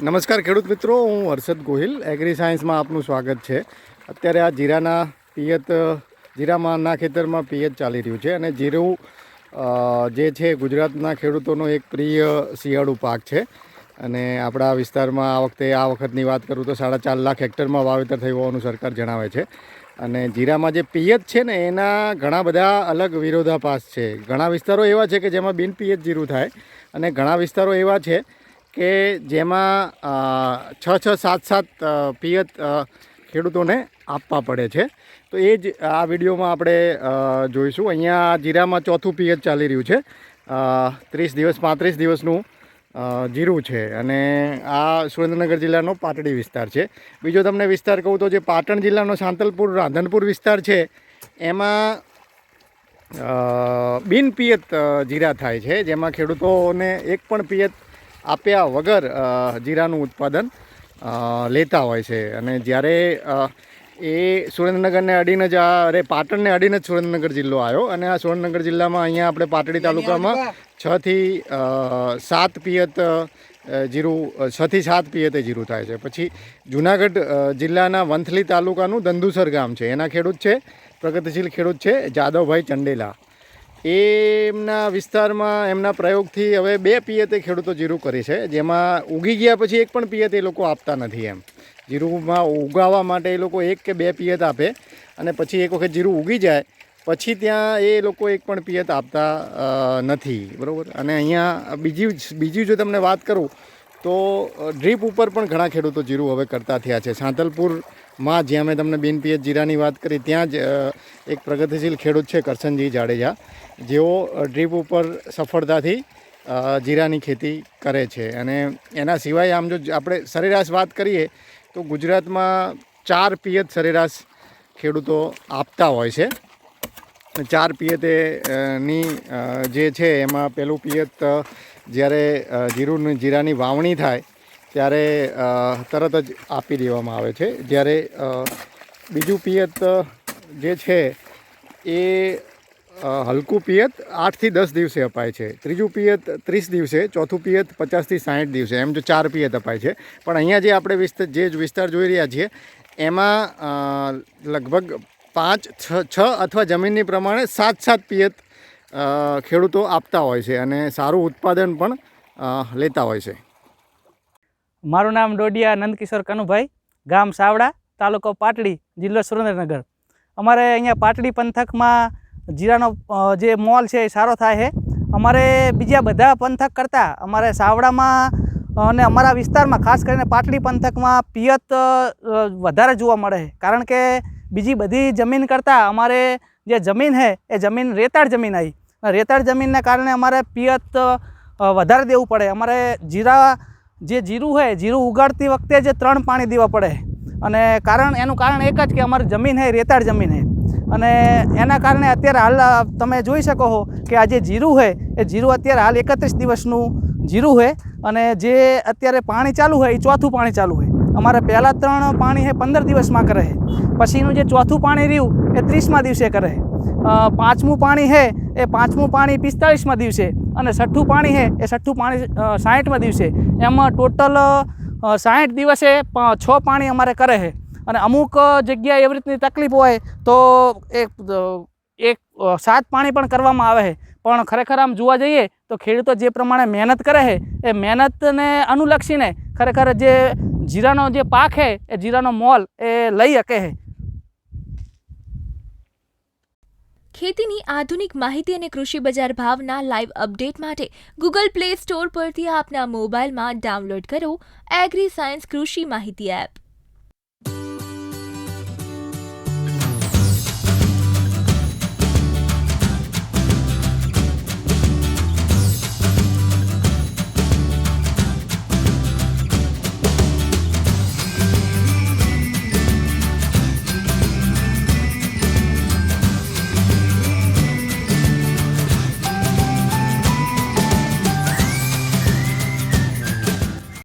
નમસ્કાર ખેડૂત મિત્રો, હું હર્ષદ ગોહિલ. એગ્રી સાયન્સમાં આપનું સ્વાગત છે. અત્યારે આ જીરાના પિયત, જીરામાંના ખેતરમાં પિયત ચાલી રહ્યું છે અને જીરું જે છે ગુજરાતના ખેડૂતોનો એક પ્રિય શિયાળુ પાક છે. અને આપણા વિસ્તારમાં આ વખતે, આ વખતની વાત કરું તો સાડા ચાર લાખ હેક્ટરમાં વાવેતર થયું હોવાનું સરકાર જણાવે છે. અને જીરામાં જે પિયત છે ને, એના ઘણા બધા અલગ વિરોધાભાસ છે. ઘણા વિસ્તારો એવા છે કે જેમાં બિન પિયત જીરું થાય અને ઘણા વિસ્તારો એવા છે કે જેમાં છ છ, સાત સાત પિયત ખેડૂતોને આપવા પડે છે. તો એ જ આ વિડીયોમાં આપણે જોઈશું. અહીંયા જીરામાં ચોથું પિયત ચાલી રહ્યું છે. ત્રીસ દિવસ, પાંત્રીસ દિવસનું જીરું છે. અને આ સુરેન્દ્રનગર જિલ્લાનો પાટડી વિસ્તાર છે. બીજો તમને વિસ્તાર કહું તો જે પાટણ જિલ્લાનો સાંતલપુર, રાધનપુર વિસ્તાર છે, એમાં બિન પિયત જીરા થાય છે. જેમાં ખેડૂતોને એક પણ પિયત આપ્યા વગર જીરાનું ઉત્પાદન લેતા હોય છે. અને જ્યારે એ સુરેન્દ્રનગરને અડીને જ આ અરે પાટણને અડીને જ સુરેન્દ્રનગર જિલ્લો આવ્યો. અને આ સુરેન્દ્રનગર જિલ્લામાં અહીંયા આપણે પાટડી તાલુકામાં છથી સાત પિયત જીરું છથી સાત પિયતે જીરું થાય છે. પછી જુનાગઢ જિલ્લાના વંથલી તાલુકાનું દંદુસર ગામ છે. એના ખેડૂત છે પ્રગતિશીલ ખેડૂત છે જાદવભાઈ ચંડેલા. એમના વિસ્તારમાં એમના પ્રયોગથી હવે બે પિયતે ખેડૂતો જીરું કરી છે, જેમાં ઉગી ગયા પછી એક પણ પિયત એ લોકો આપતા નથી એમ. જીરુંમાં ઉગાવવા માટે એ લોકો એક કે બે પિયત આપે અને પછી એક વખત જીરું ઉગી જાય, પછી ત્યાં એ લોકો એક પણ પિયત આપતા નથી. બરાબર? અને અહીંયા બીજી બીજી જો તમને વાત કરું તો ડ્રીપ ઉપર પણ ઘણા ખેડૂતો જીરું હવે કરતા થયા છે. સાંતલપુરમાં જ્યાં મેં તમને બિન પીએચ જીરાની વાત કરી, ત્યાં જ એક પ્રગતિશીલ ખેડૂત છે કરશનજી જાડેજા. જેઓ ડ્રીપ ઉપર સફળતાથી જીરાની ખેતી કરે છે. અને એના સિવાય આમ જો આપણે સરેરાશ વાત કરીએ, તો ગુજરાતમાં ચાર પિયત સરેરાશ ખેડૂતો આપતા હોય છે. ચાર પિયતે ની જે છે, એમાં પેલું પિયત જ્યારે અ, જીરાની વાવણી થાય ત્યારે તરત જ આપી દેવામાં આવે છે. જ્યારે બીજું પિયત જે છે એ હલકું પિયત આઠથી દસ દિવસે અપાય છે. ત્રીજું પિયત ત્રીસ દિવસે ચોથું પિયત પચાસથી સાઠ દિવસે એમ જો ચાર પિયત અપાય છે. પણ અહીંયા જે આપણે વિસ્તાર જે વિસ્તાર જોઈ રહ્યા છીએ એમાં લગભગ પાંચ છ અથવા જમીનની પ્રમાણે સાત સાત પિયત ખેડૂતો આપતા હોય છે અને સારું ઉત્પાદન પણ લેતા હોય છે. મારું નામ ડોડિયા નંદકિશોર કનુભાઈ, ગામ સાવડા, તાલુકો પાટડી, જિલ્લો સુરેન્દ્રનગર. અમારે અહીંયા પાટડી પંથકમાં જીરાનો જે મોલ છે એ સારો થાય છે. અમારે બીજા બધા પંથક કરતાં અમારે સાવડામાં અને અમારા વિસ્તારમાં ખાસ કરીને પાટડી પંથકમાં પિયત વધારે જોવા મળે છે. કારણ કે બીજી બધી જમીન કરતાં અમારે જે જમીન છે, એ જમીન રેતાળ જમીન આવી. રેતાળ જમીનના કારણે અમારે પિયત વધારે દેવું પડે. અમારે જીરા, જે જીરું હોય, જીરું ઉગાડતી વખતે જે ત્રણ પાણી દેવા પડે. અને કારણ, એનું કારણ એક જ કે અમારી જમીન હે, રેતાળ જમીન હે. અને એના કારણે અત્યારે હાલ તમે જોઈ શકો છો કે આ જે જીરું છે એ જીરું અત્યારે હાલ એકત્રીસ દિવસનું જીરું છે અને જે અત્યારે પાણી ચાલુ હોય, એ ચોથું પાણી ચાલુ હોય. અમારે પહેલાં ત્રણ પાણી હે, પંદર દિવસમાં કરે પછીનું જે ચોથું પાણી રહ્યું, એ ત્રીસમાં દિવસે કરે પાંચમું પાણી છે એ પાંચમું પાણી પિસ્તાળીસમાં દિવસે અને છઠ્ઠું પાણી છે એ છઠ્ઠું પાણી સાહીઠમાં દિવસે. એમાં ટોટલ સાઠ દિવસે છ પાણી અમારે કરે છે અને અમુક જગ્યાએ એવી રીતની તકલીફ હોય તો એક એક સાત પાણી પણ કરવામાં આવે છે પણ ખરેખર આમ જોવા જઈએ તો ખેડૂતો જે પ્રમાણે મહેનત કરે છે એ મહેનતને અનુલક્ષીને ખરેખર જે જીરાનો જે પાક છે એ જીરાનો મોલ એ લઈ શકે છે ખેતીની આધુનિક માહિતી અને કૃષિ બજાર ભાવના લાઈવ અપડેટ માટે ગૂગલ પ્લે સ્ટોર પરથી આપના મોબાઈલમાં ડાઉનલોડ કરો એગ્રી સાયન્સ કૃષિ માહિતી એપ